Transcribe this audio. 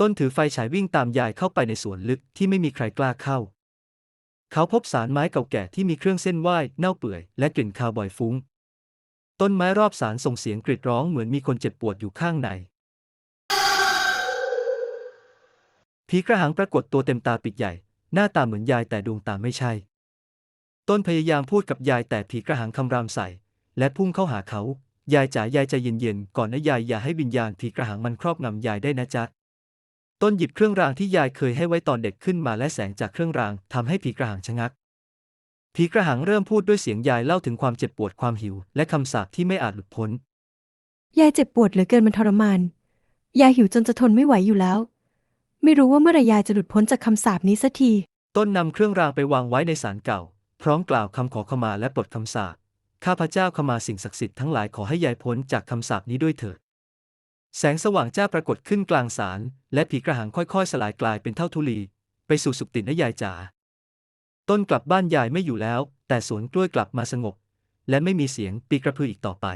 ต้นถือไฟฉายวิ่งตามยายเข้าไปในสวนลึกที่ไม่มีใครกล้าเข้า เขาพบสารไม้เก่าแก่ที่มีเครื่องเส้นไหว้เน่าเปื่อยและกลิ่นคาวบ่อยฟุ้ง ต้นไม้รอบสารส่งเสียงกรีดร้องเหมือนมีคนเจ็บปวดอยู่ข้างในผีกระหังปรากฏตัวเต็มตาปิดใหญ่ หน้าตาเหมือนยายแต่ดวงตาไม่ใช่ ต้นพยายามพูดกับยายแต่ผีกระหังคำรามใส่ และพุ่งเข้าหาเขา ยายจ๋ายายใจเย็นๆก่อนนะยายอย่าให้วิญญาณผีกระหังมันครอบงำยายได้นะจ๊ะ ต้นหยิบเครื่องรางที่ยายเคยให้ไว้ตอนเด็กขึ้นมาและแสงจากเครื่องรางทำให้ผีกระหังชะงัก ผีกระหังเริ่มพูดด้วยเสียงยายเล่าถึงความเจ็บปวดความหิว และคำสาปที่ไม่อาจหลุดพ้น ยายเจ็บปวดเหลือเกินมันทรมาน ยายหิวจนจะทนไม่ไหวอยู่แล้ว ไม่รู้ว่าเมื่อไหรยายจะหลุดพ้นจากคำสาปนี้สักที ต้นนำเครื่องรางไปวางไว้ในศาลเก่า พร้อมกล่าวคำขอขมาและปลดคำสาปข้าพเจ้าขมาสิ่งศักดิ์สิทธิ์ทั้งหลายขอให้ยายพ้นจากคำสาปนี้ด้วยเถิด แสงสว่างจ้าปรากฏขึ้นกลางศาลและผีกระหังค่อยๆ สลายกลายเป็นเท่าทุลี ไปสู่สุขตินะยายจ๋าต้นกลับบ้านยายไม่อยู่แล้ว แต่สวนกล้วยกลับมาสงบ และไม่มีเสียงปีกระพืออีกต่อไป